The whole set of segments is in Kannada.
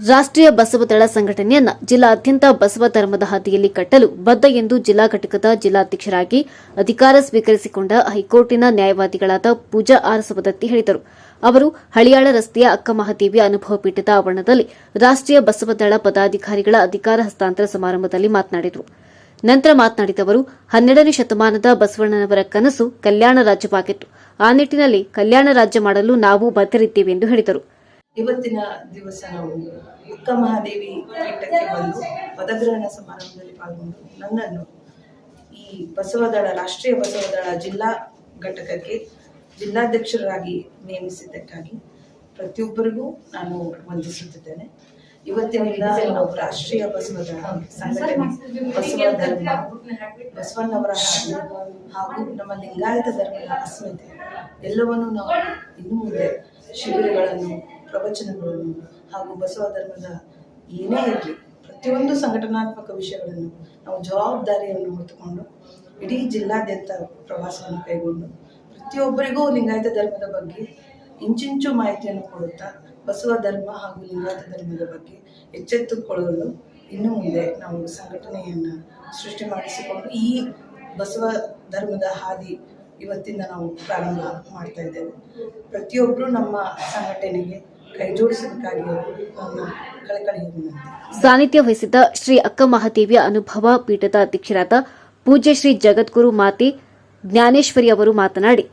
ರಾಷ್ಟ್ರೀಯ ಬಸವದಳ ಸಂಘಟನೆಯನ್ನ ಜಿಲ್ಲಾದ್ಯಂತ ಬಸವ ಧರ್ಮದ ಹಾದಿಯಲ್ಲಿ ಕಟ್ಟಲು ಬದ್ಧ ಎಂದು ಜಿಲ್ಲಾ ಘಟಕದ ಜಿಲ್ಲಾಧ್ಯಕ್ಷರಾಗಿ ಅಧಿಕಾರ ಸ್ವೀಕರಿಸಿಕೊಂಡ ಹೈಕೋರ್ಟಿನ ನ್ಯಾಯವಾದಿಗಳಾದ ಪೂಜಾ ಆರ್ ಸವದತ್ತಿ ಹೇಳಿದರು. ಅವರು ಹಳಿಯಾಳ ರಸ್ತೆಯ ಅಕ್ಕ ಅಕ್ಕಮಹಾದೇವಿ ಅನುಭವ ಪೀಠದ ಆವರಣದಲ್ಲಿ ರಾಷ್ಟ್ರೀಯ ಬಸವದಳ ಪದಾಧಿಕಾರಿಗಳ ಅಧಿಕಾರ ಹಸ್ತಾಂತರ ಸಮಾರಂಭದಲ್ಲಿ ಮಾತನಾಡಿದರು. ನಂತರ ಮಾತನಾಡಿದ ಅವರು, ಹನ್ನೆರಡನೇ ಶತಮಾನದ ಬಸವಣ್ಣನವರ ಕನಸು ಕಲ್ಯಾಣ ರಾಜ್ಯವಾಗಿತ್ತು. ಆ ನಿಟ್ಟಿನಲ್ಲಿ ಕಲ್ಯಾಣ ರಾಜ್ಯ ಮಾಡಲು ನಾವು ಬದ್ಧರಿದ್ದೇವೆ ಎಂದು ಹೇಳಿದರು. ಇವತ್ತಿನ ದಿವಸ ನಾವು ಮುಕ್ಕ ಮಹಾದೇವಿ ಪೀಠಕ್ಕೆ ಬಂದು ಪದಗ್ರಹಣ ಸಮಾರಂಭದಲ್ಲಿ ಪಾಲ್ಗೊಂಡು ನನ್ನನ್ನು ಈ ಬಸವದಳ ರಾಷ್ಟ್ರೀಯ ಬಸವದಳ ಜಿಲ್ಲಾ ಘಟಕಕ್ಕೆ ಜಿಲ್ಲಾಧ್ಯಕ್ಷರಾಗಿ ನೇಮಿಸಿದ್ದಕ್ಕಾಗಿ ಪ್ರತಿಯೊಬ್ಬರಿಗೂ ನಾನು ವಂದಿಸುತ್ತಿದ್ದೇನೆ. ಇವತ್ತಿನಿಂದ ನಾವು ರಾಷ್ಟ್ರೀಯ ಬಸವದಳ ಸಂಘಟನೆ ಬಸವ ಧರ್ಮ ಬಸವಣ್ಣವರ ಹಾಗೂ ನಮ್ಮ ಲಿಂಗಾಯತ ಧರ್ಮದ ಅಸ್ಮಿತೆ ಎಲ್ಲವನ್ನು ನಾವು ಇನ್ನು ಮುಂದೆ ಶಿಬಿರಗಳನ್ನು ಪ್ರವಚನಗಳನ್ನು ಹಾಗೂ ಬಸವ ಧರ್ಮದ ಏನೇ ಇರಲಿ, ಪ್ರತಿಯೊಂದು ಸಂಘಟನಾತ್ಮಕ ವಿಷಯಗಳನ್ನು ನಾವು ಜವಾಬ್ದಾರಿಯನ್ನು ಹೊತ್ತುಕೊಂಡು ಇಡೀ ಜಿಲ್ಲಾದ್ಯಂತ ಪ್ರವಾಸವನ್ನು ಕೈಗೊಂಡು ಪ್ರತಿಯೊಬ್ಬರಿಗೂ ಲಿಂಗಾಯತ ಧರ್ಮದ ಬಗ್ಗೆ ಇಂಚಿಂಚು ಮಾಹಿತಿಯನ್ನು ಕೊಡುತ್ತಾ ಬಸವ ಧರ್ಮ ಹಾಗೂ ಲಿಂಗಾಯತ ಧರ್ಮದ ಬಗ್ಗೆ ಎಚ್ಚೆತ್ತುಕೊಳ್ಳಲು ಇನ್ನು ಮುಂದೆ ನಾವು ಸಂಘಟನೆಯನ್ನು ಸೃಷ್ಟಿ ಮಾಡಿಸಿಕೊಂಡು ಈ ಬಸವ ಧರ್ಮದ ಹಾದಿ ಇವತ್ತಿಂದ ನಾವು ಪ್ರಾರಂಭ ಮಾಡ್ತಾ ಇದ್ದೇವೆ. ಪ್ರತಿಯೊಬ್ಬರು ನಮ್ಮ ಸಂಘಟನೆಗೆ ಕೈ ಸಾನ್ನಿಧ್ಯ ವಹಿಸಿದ್ದ ಶ್ರೀ ಅಕ್ಕ ಮಹಾದೇವಿಯ ಅನುಭವ ಪೀಠದ ಅಧ್ಯಕ್ಷರಾದ ಪೂಜ್ಯ ಶ್ರೀ ಜಗದ್ಗುರು ಮಾತೆ ಜ್ಞಾನೇಶ್ವರಿ ಅವರು ಮಾತನಾಡಿ,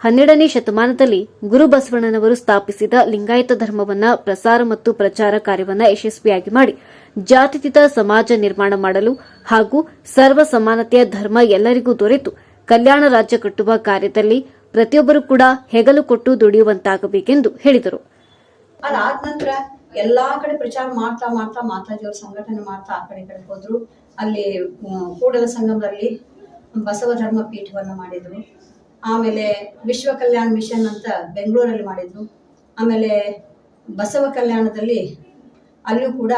ಹನ್ನೆರಡನೇ ಶತಮಾನದಲ್ಲಿ ಗುರು ಬಸವಣ್ಣನವರು ಸ್ಥಾಪಿಸಿದ ಲಿಂಗಾಯತ ಧರ್ಮವನ್ನ ಪ್ರಸಾರ ಮತ್ತು ಪ್ರಚಾರ ಕಾರ್ಯವನ್ನ ಯಶಸ್ವಿಯಾಗಿ ಮಾಡಿ, ಜಾತಿತೀತ ಸಮಾಜ ನಿರ್ಮಾಣ ಮಾಡಲು ಹಾಗೂ ಸರ್ವ ಸಮಾನತೆಯ ಧರ್ಮ ಎಲ್ಲರಿಗೂ ದೊರೆತು ಕಲ್ಯಾಣ ರಾಜ್ಯ ಕಟ್ಟುವ ಕಾರ್ಯದಲ್ಲಿ ಪ್ರತಿಯೊಬ್ಬರು ಕೂಡ ಹೆಗಲು ಕೊಟ್ಟು ದುಡಿಯುವಂತಾಗಬೇಕೆಂದು ಹೇಳಿದರು. ಅದಾದ ನಂತರ ಎಲ್ಲಾ ಕಡೆ ಪ್ರಚಾರ ಮಾಡ್ತಾ ಮಾಡ್ತಾ ಮಾತಾಜಿಯವ್ರ ಸಂಘಟನೆ ಮಾಡ್ತಾ ಆ ಕಡೆ ಕಡೆ ಹೋದ್ರು. ಅಲ್ಲಿ ಕೂಡಲ ಸಂಗಮದಲ್ಲಿ ಬಸವ ಧರ್ಮ ಪೀಠವನ್ನ ಮಾಡಿದ್ರು. ಆಮೇಲೆ ವಿಶ್ವ ಕಲ್ಯಾಣ ಮಿಷನ್ ಅಂತ ಬೆಂಗಳೂರಲ್ಲಿ ಮಾಡಿದ್ರು. ಆಮೇಲೆ ಬಸವ ಕಲ್ಯಾಣದಲ್ಲಿ ಅಲ್ಲೂ ಕೂಡ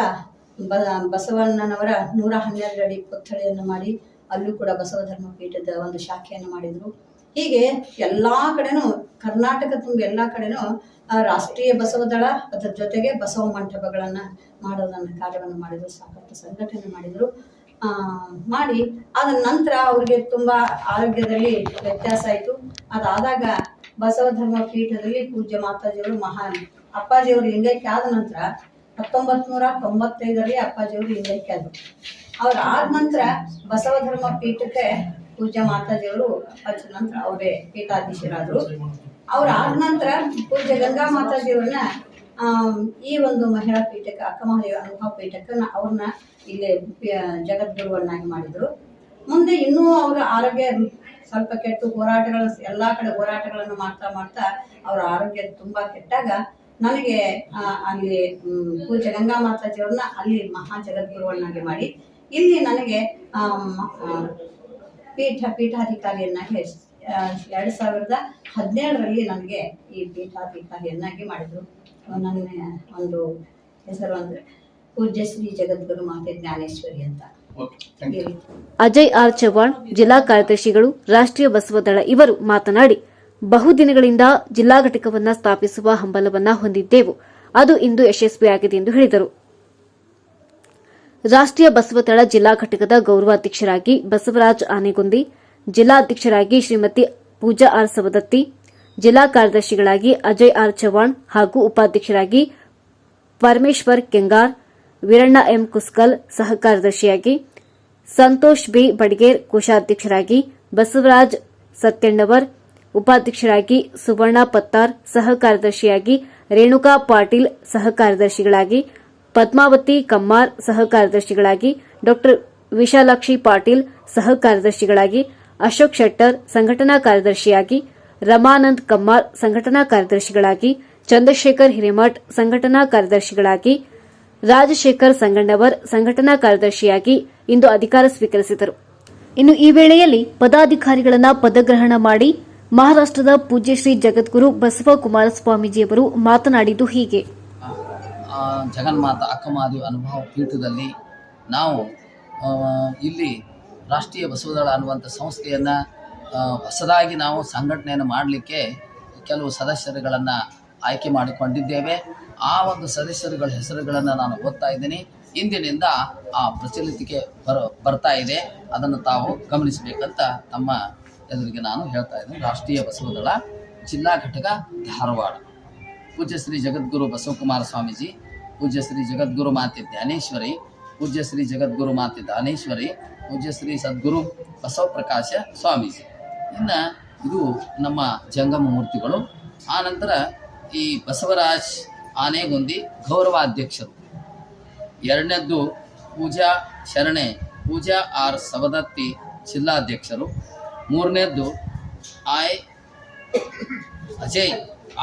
ಬ, ಬಸವಣ್ಣನವರ ನೂರ ಹನ್ನೆರಡು ಅಡಿ ಪುತ್ಥಳಿಯನ್ನು ಮಾಡಿ ಅಲ್ಲೂ ಕೂಡ ಬಸವ ಧರ್ಮ ಪೀಠದ ಒಂದು ಶಾಖೆಯನ್ನು ಮಾಡಿದ್ರು. ಹೀಗೆ ಎಲ್ಲಾ ಕಡೆನೂ ಕರ್ನಾಟಕ ತುಂಬ ಎಲ್ಲಾ ಕಡೆನೂ ಆ, ರಾಷ್ಟ್ರೀಯ ಬಸವದಳ ಅದರ ಜೊತೆಗೆ ಬಸವ ಮಂಟಪಗಳನ್ನು ಮಾಡೋದನ್ನು ಕಾರ್ಯವನ್ನು ಮಾಡಿದ್ರು ಸಾಕಷ್ಟು ಸಂಘಟನೆ ಮಾಡಿದ್ರು. ಮಾಡಿ ಅದ ನಂತರ ಅವ್ರಿಗೆ ತುಂಬಾ ಆರೋಗ್ಯದಲ್ಲಿ ವ್ಯತ್ಯಾಸ ಆಯಿತು. ಅದಾದಾಗ ಬಸವ ಧರ್ಮ ಪೀಠದಲ್ಲಿ ಪೂಜ್ಯ ಮಾತಾಜಿಯವರು ಮಹಾನ್. ಅಪ್ಪಾಜಿಯವರು ಲಿಂಗೈಕ್ಯ ಆದ ನಂತರ ಹತ್ತೊಂಬತ್ ನೂರ ತೊಂಬತ್ತೈದರಲ್ಲಿ ಅಪ್ಪಾಜಿಯವರು ಲಿಂಗೈಕ್ಯ ಆದರು. ಅವ್ರ ಆದ ನಂತರ ಬಸವ ಧರ್ಮ ಪೀಠಕ್ಕೆ ಪೂಜ್ಯ ಮಾತಾಜಿಯವರು ನಂತರ ಅವರೇ ಪೀಠಾಧೀಶರಾದ್ರು. ಅವ್ರ ಆದ ನಂತರ ಪೂಜ್ಯ ಗಂಗಾ ಮಾತಾಜಿಯವ್ರನ್ನ ಈ ಒಂದು ಮಹಿಳಾ ಪೀಠಕ್ಕೆ ಅಕ್ಕಮಹಾದೇವಿ ಅನುಭವ ಪೀಠಕ್ಕೆ ಅವ್ರನ್ನ ಇಲ್ಲಿ ಜಗದ್ಗುರುವನ್ನಾಗಿ ಮಾಡಿದ್ರು. ಮುಂದೆ ಇನ್ನೂ ಅವರ ಆರೋಗ್ಯ ಸ್ವಲ್ಪ ಕೆಟ್ಟು ಹೋರಾಟಗಳ, ಎಲ್ಲಾ ಕಡೆ ಹೋರಾಟಗಳನ್ನು ಮಾಡ್ತಾ ಮಾಡ್ತಾ ಅವರ ಆರೋಗ್ಯ ತುಂಬಾ ಕೆಟ್ಟಾಗ ನನಗೆ ಅಲ್ಲಿ ಪೂಜ ಪೂಜ್ಯ ಗಂಗಾ ಮಾತಾಜಿಯವ್ರನ್ನ ಅಲ್ಲಿ ಮಹಾ ಜಗದ್ಗುರುವನ್ನಾಗಿ ಮಾಡಿ, ಇಲ್ಲಿ ನನಗೆ ಪೀಠ ಪೀಠಾಧಿಕಾರಿಯನ್ನಾಗಿ ಎರಡ್ ಸಾವಿರದ ಹದಿನೇಳರಲ್ಲಿ ನನಗೆ ಈ ಪೀಠಾಧಿಕಾರಿಯನ್ನಾಗಿ ಮಾಡಿದ್ರು. ನನ್ನ ಒಂದು ಹೆಸರು ಅಂದ್ರೆ ಪೂಜ್ಯ ಶ್ರೀ ಜಗದ್ಗುರು ಮಾತೆ ಜ್ಞಾನೇಶ್ವರಿ ಅಂತ. ಅಜಯ್ ಆರ್ ಚವ್ಹಾಣ್ ಜಿಲ್ಲಾ ಕಾರ್ಯದರ್ಶಿಗಳು ರಾಷ್ಟ್ರೀಯ ಬಸವದಳ ಇವರು ಮಾತನಾಡಿ ಬಹುದಿನಗಳಿಂದ ಜಿಲ್ಲಾ ಘಟಕವನ್ನ ಸ್ಥಾಪಿಸುವ ಹಂಬಲವನ್ನ ಹೊಂದಿದ್ದೆವು. ಅದು ಇಂದು ಯಶಸ್ವಿಯಾಗಿದೆ ಎಂದು ಹೇಳಿದರು. ರಾಷ್ಟ್ರೀಯ ಬಸವದಳ ಜಿಲ್ಲಾ ಘಟಕದ ಗೌರವಾಧ್ಯಕ್ಷರಾಗಿ ಬಸವರಾಜ್ ಆನೆಗೊಂದಿ ಜಿಲ್ಲಾಧ್ಯಕ್ಷರಾಗಿ ಶ್ರೀಮತಿ ಪೂಜಾ ಆರ್ ಸವದತ್ತಿ, ಜಿಲ್ಲಾ ಕಾರ್ಯದರ್ಶಿಗಳಾಗಿ ಅಜಯ್ ಆರ್ ಚವಾಣ್ ಹಾಗೂ ಉಪಾಧ್ಯಕ್ಷರಾಗಿ ಪರಮೇಶ್ವರ್ ಕೆಂಗಾರ್, ವೀರಣ್ಣ ಎಂ ಕುಸ್ಕಲ್ ಸಹ ಕಾರ್ಯದರ್ಶಿಯಾಗಿ, ಸಂತೋಷ್ ಬಿ ಬಡ್ಗೇರ್ ಕೋಶಾಧ್ಯಕ್ಷರಾಗಿ ಬಸವರಾಜ್ ಸತ್ಯಣ್ಣವರ್, ಉಪಾಧ್ಯಕ್ಷರಾಗಿ ಸುವರ್ಣ ಪತ್ತಾರ್ ಸಹ ಕಾರ್ಯದರ್ಶಿಯಾಗಿ ರೇಣುಕಾ ಪಾಟೀಲ್ ಸಹ ಕಾರ್ಯದರ್ಶಿಗಳಾಗಿ, ಪದ್ಮಾವತಿ ಕಮ್ಮಾರ್ ಸಹ ಕಾರ್ಯದರ್ಶಿಗಳಾಗಿ ಡಾ ವಿಶಾಲಾಕ್ಷಿ ಪಾಟೀಲ್ ಸಹ ಕಾರ್ಯದರ್ಶಿಗಳಾಗಿ ಅಶೋಕ್ ಶೆಟ್ಟರ್ ಸಂಘಟನಾ ಕಾರ್ಯದರ್ಶಿಯಾಗಿ, ರಮಾನಂದ್ ಕಮ್ಮಾರ್ ಸಂಘಟನಾ ಕಾರ್ಯದರ್ಶಿಗಳಾಗಿ, ಚಂದ್ರಶೇಖರ್ ಹಿರೇಮಠ್ ಸಂಘಟನಾ ಕಾರ್ಯದರ್ಶಿಗಳಾಗಿ, ರಾಜಶೇಖರ್ ಸಂಗಣ್ಣವರ್ ಸಂಘಟನಾ ಕಾರ್ಯದರ್ಶಿಯಾಗಿ ಇಂದು ಅಧಿಕಾರ ಸ್ವೀಕರಿಸಿದರು. ಇನ್ನು ಈ ವೇಳೆಯಲ್ಲಿ ಪದಾಧಿಕಾರಿಗಳನ್ನು ಪದಗ್ರಹಣ ಮಾಡಿ ಮಹಾರಾಷ್ಟದ ಪೂಜ್ಯ ಶ್ರೀ ಜಗದ್ಗುರು ಬಸವ ಕುಮಾರಸ್ವಾಮೀಜಿಯವರು ಮಾತನಾಡಿದ್ದು ಹೀಗೆ. ಜಗನ್ಮಾತ ಅಕ್ಕಮಾದಿ ಅನುಭವ ಪೀಠದಲ್ಲಿ ನಾವು ಇಲ್ಲಿ ರಾಷ್ಟ್ರೀಯ ಬಸವದಳ ಅನ್ನುವಂಥ ಸಂಸ್ಥೆಯನ್ನು ಹೊಸದಾಗಿ ನಾವು ಸಂಘಟನೆಯನ್ನು ಮಾಡಲಿಕ್ಕೆ ಕೆಲವು ಸದಸ್ಯರುಗಳನ್ನು ಆಯ್ಕೆ ಮಾಡಿಕೊಂಡಿದ್ದೇವೆ. ಆ ಒಂದು ಸದಸ್ಯರುಗಳ ಹೆಸರುಗಳನ್ನು ನಾನು ಓದ್ತಾ ಇದ್ದೀನಿ. ಇಂದಿನಿಂದ ಆ ಪ್ರಚಲಿತಿಗೆ ಬರ, ಬರ್ತಾ ಇದೆ. ಅದನ್ನು ತಾವು ಗಮನಿಸಬೇಕಂತ ತಮ್ಮ ಎದುರಿಗೆ ನಾನು ಹೇಳ್ತಾ ಇದ್ದೀನಿ. ರಾಷ್ಟ್ರೀಯ ಬಸವದಳ ಜಿಲ್ಲಾ ಘಟಕ ಧಾರವಾಡ. ಪೂಜ್ಯ ಶ್ರೀ ಜಗದ್ಗುರು ಬಸವಕುಮಾರ ಸ್ವಾಮೀಜಿ, ಪೂಜ್ಯ ಶ್ರೀ ಜಗದ್ಗುರು ಮಾತೆ ಜ್ಞಾನೇಶ್ವರಿ, ಪೂಜ್ಯ ಶ್ರೀ ಜಗದ್ಗುರು ಮಾತೆ ದಾನೇಶ್ವರಿ ಪೂಜ್ಯ ಶ್ರೀ ಸದ್ಗುರು ಬಸವಪ್ರಕಾಶ ಸ್ವಾಮೀಜಿ. ಇನ್ನು ಇದು ನಮ್ಮ ಜಂಗಮ ಮೂರ್ತಿಗಳು. ಆನಂತರ ಈ ಬಸವರಾಜ್ ಆನೆಗೊಂದಿ ಗೌರವಾಧ್ಯಕ್ಷರು. ಎರಡನೇದ್ದು ಪೂಜಾ ಶರಣೆ, ಪೂಜಾ ಆರ್ ಸವದತ್ತಿ ಜಿಲ್ಲಾಧ್ಯಕ್ಷರು. ಮೂರನೇದ್ದು ಐ ಅಜಯ್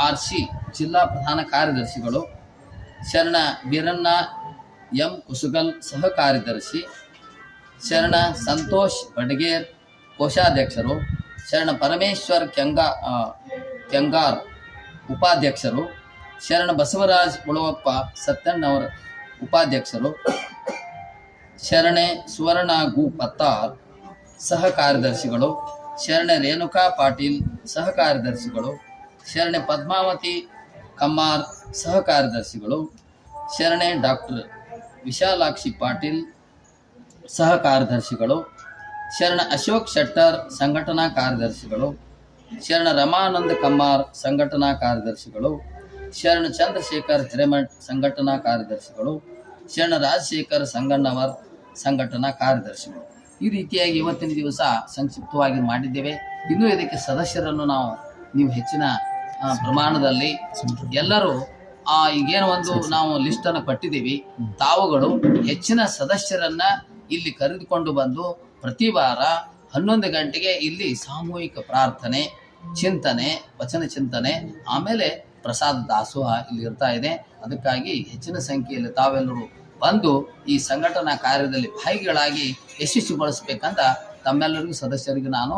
ಆರ್ ಸಿ ಜಿಲ್ಲಾ ಪ್ರಧಾನ ಕಾರ್ಯದರ್ಶಿಗಳು. ಶರಣ ಬೀರಣ್ಣ ಎಂ ಕುಸುಗಲ್ ಸಹ ಕಾರ್ಯದರ್ಶಿ ಶರಣ ಸಂತೋಷ್ ಬಡ್ಗೇರ್ ಕೋಶಾಧ್ಯಕ್ಷರು, ಶರಣ ಪರಮೇಶ್ವರ್ ಕೆಂಗಾ ಕೆಂಗಾರ್ ಉಪಾಧ್ಯಕ್ಷರು, ಶರಣ ಬಸವರಾಜ್ ಉಳವಪ್ಪ ಸತ್ತಣ್ಣವರ ಉಪಾಧ್ಯಕ್ಷರು, ಶರಣೆ ಸುವರ್ಣ ಗು ಪತ್ತಾರ್ ಸಹ ಕಾರ್ಯದರ್ಶಿಗಳು ಶರಣೆ ರೇಣುಕಾ ಪಾಟೀಲ್ ಸಹ ಕಾರ್ಯದರ್ಶಿಗಳು ಶರಣೆ ಪದ್ಮಾವತಿ ಕಮ್ಮಾರ್ ಸಹ ಕಾರ್ಯದರ್ಶಿಗಳು ಶರಣೆ ಡಾಕ್ಟರ್ ವಿಶಾಲಾಕ್ಷಿ ಪಾಟೀಲ್ ಸಹ ಕಾರ್ಯದರ್ಶಿಗಳು ಶರಣ ಅಶೋಕ್ ಶೆಟ್ಟರ್ ಸಂಘಟನಾ ಕಾರ್ಯದರ್ಶಿಗಳು, ಶರಣ ರಮಾನಂದ ಕಮ್ಮಾರ್ ಸಂಘಟನಾ ಕಾರ್ಯದರ್ಶಿಗಳು, ಶರಣ ಚಂದ್ರಶೇಖರ್ ಹಿರೇಮಠ್ ಸಂಘಟನಾ ಕಾರ್ಯದರ್ಶಿಗಳು, ಶರಣ ರಾಜಶೇಖರ್ ಸಂಗಣ್ಣವರ್ ಸಂಘಟನಾ ಕಾರ್ಯದರ್ಶಿಗಳು. ಈ ರೀತಿಯಾಗಿ ಇವತ್ತಿನ ದಿವಸ ಸಂಕ್ಷಿಪ್ತವಾಗಿ ಮಾಡಿದ್ದೇವೆ. ಇನ್ನೂ ಇದಕ್ಕೆ ಸದಸ್ಯರನ್ನು ನಾವು, ನೀವು ಹೆಚ್ಚಿನ ಪ್ರಮಾಣದಲ್ಲಿ ಎಲ್ಲರೂ ಈಗೇನು ಒಂದು ನಾವು ಲಿಸ್ಟನ್ನು ಕೊಟ್ಟಿದ್ದೀವಿ. ತಾವುಗಳು ಹೆಚ್ಚಿನ ಸದಸ್ಯರನ್ನ ಇಲ್ಲಿ ಕರೆದುಕೊಂಡು ಬಂದು ಪ್ರತಿ ವಾರ ಹನ್ನೊಂದು ಗಂಟೆಗೆ ಇಲ್ಲಿ ಸಾಮೂಹಿಕ ಪ್ರಾರ್ಥನೆ, ಚಿಂತನೆ, ವಚನ ಚಿಂತನೆ, ಆಮೇಲೆ ಪ್ರಸಾದ ದಾಸೋಹ ಇಲ್ಲಿ ಇರ್ತಾ ಇದೆ. ಅದಕ್ಕಾಗಿ ಹೆಚ್ಚಿನ ಸಂಖ್ಯೆಯಲ್ಲಿ ತಾವೆಲ್ಲರೂ ಬಂದು ಈ ಸಂಘಟನಾ ಕಾರ್ಯದಲ್ಲಿ ಭಾಗಿಗಳಾಗಿ ಯಶಸ್ವಿಗೊಳಿಸಬೇಕಂತ ತಮ್ಮೆಲ್ಲರಿಗೂ ಸದಸ್ಯರಿಗೆ ನಾನು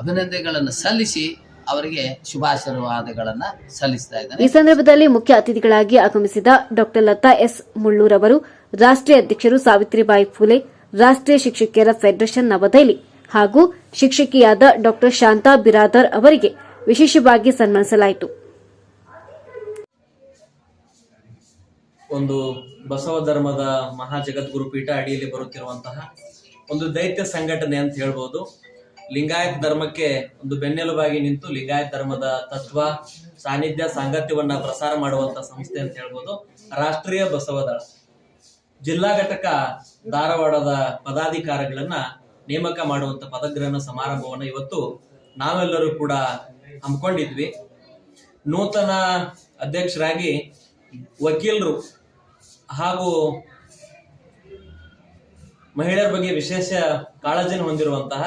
ಅಭಿನಂದನೆಗಳನ್ನು ಸಲ್ಲಿಸಿ ಅವರಿಗೆ ಶುಭಾಶೀರ್ವಾದಗಳನ್ನು ಸಲ್ಲಿಸ್ತಾ ಇದ್ದಾರೆ ಈ ಸಂದರ್ಭದಲ್ಲಿ ಮುಖ್ಯ ಅತಿಥಿಗಳಾಗಿ ಆಗಮಿಸಿದ ಡಾಕ್ಟರ್ ಲತಾ ಎಸ್ ಮುಳ್ಳೂರ್ ಅವರು ರಾಷ್ಟ್ರೀಯ ಅಧ್ಯಕ್ಷರು ಸಾವಿತ್ರಿಬಾಯಿ ಫುಲೆ ರಾಷ್ಟ್ರೀಯ ಶಿಕ್ಷಕಿಯರ ಫೆಡರೇಷನ್ ನವದೆಹಲಿ ಹಾಗೂ ಶಿಕ್ಷಕಿಯಾದ ಡಾಕ್ಟರ್ ಶಾಂತಾ ಬಿರಾದರ್ ಅವರಿಗೆ ವಿಶೇಷವಾಗಿ ಸನ್ಮಾನಿಸಲಾಯಿತು. ಒಂದು ಬಸವ ಧರ್ಮದ ಮಹಾ ಜಗದ್ಗುರು ಪೀಠ ಅಡಿಯಲ್ಲಿ ಬರುತ್ತಿರುವಂತಹ ಒಂದು ದೈತ್ಯ ಸಂಘಟನೆ ಅಂತ ಹೇಳ್ಬೋದು. ಲಿಂಗಾಯತ್ ಧರ್ಮಕ್ಕೆ ಒಂದು ಬೆನ್ನೆಲುಬಾಗಿ ನಿಂತು ಲಿಂಗಾಯತ್ ಧರ್ಮದ ತತ್ವ, ಸಾನ್ನಿಧ್ಯ, ಸಾಂಗತ್ಯವನ್ನ ಪ್ರಸಾರ ಮಾಡುವಂತ ಸಂಸ್ಥೆ ಅಂತ ಹೇಳ್ಬೋದು. ರಾಷ್ಟ್ರೀಯ ಬಸವದಳ ಜಿಲ್ಲಾ ಘಟಕ ಧಾರವಾಡದ ಪದಾಧಿಕಾರಿಗಳನ್ನ ನೇಮಕ ಮಾಡುವಂತ ಪದಗ್ರಹಣ ಸಮಾರಂಭವನ್ನ ಇವತ್ತು ನಾವೆಲ್ಲರೂ ಕೂಡ ಹಮ್ಮಿಕೊಂಡಿದ್ವಿ. ನೂತನ ಅಧ್ಯಕ್ಷರಾಗಿ ವಕೀಲರು ಹಾಗೂ ಮಹಿಳೆಯರ ಬಗ್ಗೆ ವಿಶೇಷ ಕಾಳಜಿನ ಹೊಂದಿರುವಂತಹ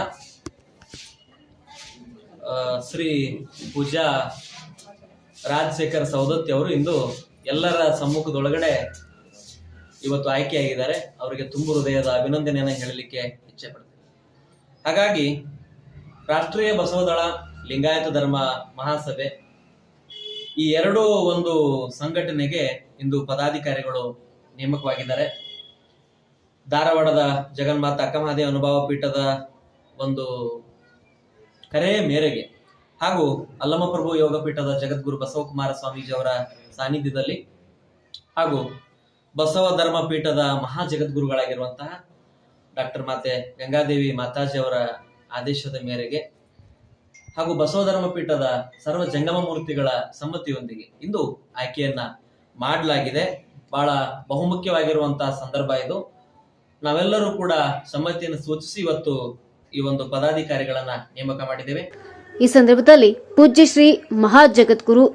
ಶ್ರೀ ಪೂಜಾ ರಾಜಶೇಖರ್ ಸವದತ್ತಿ ಅವರು ಇಂದು ಎಲ್ಲರ ಸಮ್ಮುಖದೊಳಗಡೆ ಇವತ್ತು ಆಯ್ಕೆಯಾಗಿದ್ದಾರೆ. ಅವರಿಗೆ ತುಂಬು ಹೃದಯದ ಅಭಿನಂದನೆಯನ್ನು ಹೇಳಲಿಕ್ಕೆ ಇಚ್ಛೆ ಹಾಗಾಗಿ ರಾಷ್ಟ್ರೀಯ ಬಸವದಳ ಲಿಂಗಾಯತ ಧರ್ಮ ಮಹಾಸಭೆ ಈ ಎರಡೂ ಒಂದು ಸಂಘಟನೆಗೆ ಇಂದು ಪದಾಧಿಕಾರಿಗಳು ನೇಮಕವಾಗಿದ್ದಾರೆ. ಧಾರವಾಡದ ಜಗನ್ಮಾತ ಅಕ್ಕಮಹಾದೇವ ಅನುಭಾವ ಪೀಠದ ಒಂದು ಕರೆಯ ಮೇರೆಗೆ. ಹಾಗೂ ಅಲ್ಲಮಪ್ರಭು ಯೋಗಪೀಠದ ಜಗದ್ಗುರು ಬಸವಕುಮಾರ ಸ್ವಾಮೀಜಿ ಅವರ ಸಾನ್ನಿಧ್ಯದಲ್ಲಿ ಹಾಗೂ ಬಸವ ಧರ್ಮ ಪೀಠದ ಮಹಾ ಜಗದ್ಗುರುಗಳಾಗಿರುವಂತಹ ಡಾಕ್ಟರ್ ಮಾತೆ ಗಂಗಾದೇವಿ ಮಾತಾಜಿ ಅವರ ಆದೇಶದ ಮೇರೆಗೆ ಹಾಗೂ ಬಸವ ಧರ್ಮ ಪೀಠದ ಸರ್ವ ಜಂಗಮ ಮೂರ್ತಿಗಳ ಸಮ್ಮತಿಯೊಂದಿಗೆ ಇಂದು ಆಯ್ಕೆಯನ್ನ ಮಾಡಲಾಗಿದೆ. ಬಹಳ ಬಹುಮುಖ್ಯವಾಗಿರುವಂತಹ ಸಂದರ್ಭ ಇದು. ನಾವೆಲ್ಲರೂ ಕೂಡ ಸಮ್ಮತಿಯನ್ನು ಸೂಚಿಸಿ ಇವತ್ತು ಈ ಒಂದು ಪದಾಧಿಕಾರಿಗಳನ್ನ ನೇಮಕ ಮಾಡಿದ್ದೇವೆ. ಈ ಸಂದರ್ಭದಲ್ಲಿ ಪೂಜ್ಯ ಶ್ರೀ ಮಹಾ ಜಗದ್ಗುರು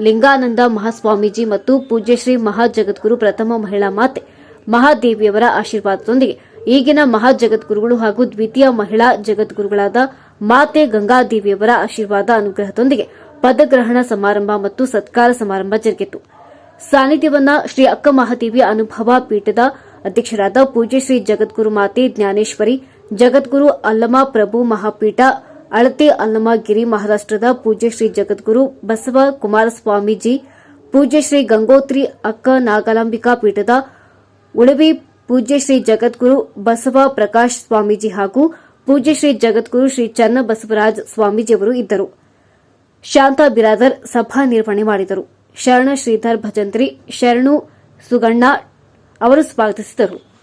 ಲಿಂಗಾನಂದ ಮಹಾಸ್ವಾಮೀಜಿ ಮತ್ತು ಪೂಜ್ಯ ಶ್ರೀ ಮಹಾ ಜಗದ್ಗುರು ಪ್ರಥಮ ಮಹಿಳಾ ಮಾತೆ ಮಹಾದೇವಿಯವರ ಆಶೀರ್ವಾದದೊಂದಿಗೆ ಈಗಿನ ಮಹಾ ಜಗದ್ಗುರುಗಳು ಹಾಗೂ ದ್ವಿತೀಯ ಮಹಿಳಾ ಜಗದ್ಗುರುಗಳಾದ ಮಾತೆ ಗಂಗಾದೇವಿಯವರ ಆಶೀರ್ವಾದ ಅನುಗ್ರಹದೊಂದಿಗೆ ಪದಗ್ರಹಣ ಸಮಾರಂಭ ಮತ್ತು ಸತ್ಕಾರ ಸಮಾರಂಭ ಜರುಗಿತು. ಸಾನ್ನಿಧ್ಯವನ್ನ ಶ್ರೀ ಅಕ್ಕ ಮಹಾದೇವಿ ಅನುಭವ ಪೀಠದ ಅಧ್ಯಕ್ಷರಾದ ಪೂಜ್ಯ ಶ್ರೀ ಜಗದ್ಗುರು ಮಾತೆ ಜ್ಞಾನೇಶ್ವರಿ ಜಗದ್ಗುರು ಅಲ್ಲಮ ಪ್ರಭು ಮಹಾಪೀಠ, ಅಳತೆ ಅಲ್ಲಮಗಿರಿ ಮಹಾರಾಷ್ಟ್ರದ ಪೂಜ್ಯ ಶ್ರೀ ಜಗದ್ಗುರು ಬಸವ ಕುಮಾರಸ್ವಾಮೀಜಿ ಪೂಜ್ಯ ಶ್ರೀ ಗಂಗೋತ್ರಿ ಅಕ್ಕ ನಾಗಲಾಂಬಿಕಾ ಪೀಠದ ಉಳವಿ ಪೂಜ್ಯ ಶ್ರೀ ಜಗದ್ಗುರು ಬಸವ ಪ್ರಕಾಶ್ ಸ್ವಾಮೀಜಿ ಹಾಗೂ ಪೂಜ್ಯ ಶ್ರೀ ಜಗದ್ಗುರು ಶ್ರೀ ಚನ್ನ ಬಸವರಾಜ್ ಸ್ವಾಮೀಜಿಯವರು ಇದ್ದರು. ಶಾಂತಾ ಬಿರಾದರ್ ಸಭಾ ನಿರ್ವಹಣೆ ಮಾಡಿದರು. ಶರಣ ಶ್ರೀಧರ್ ಭಜಂತ್ರಿ, ಶರಣು ಸುಗಣ್ಣ ಅವರು ಸ್ವಾಗತಿಸಿದರು.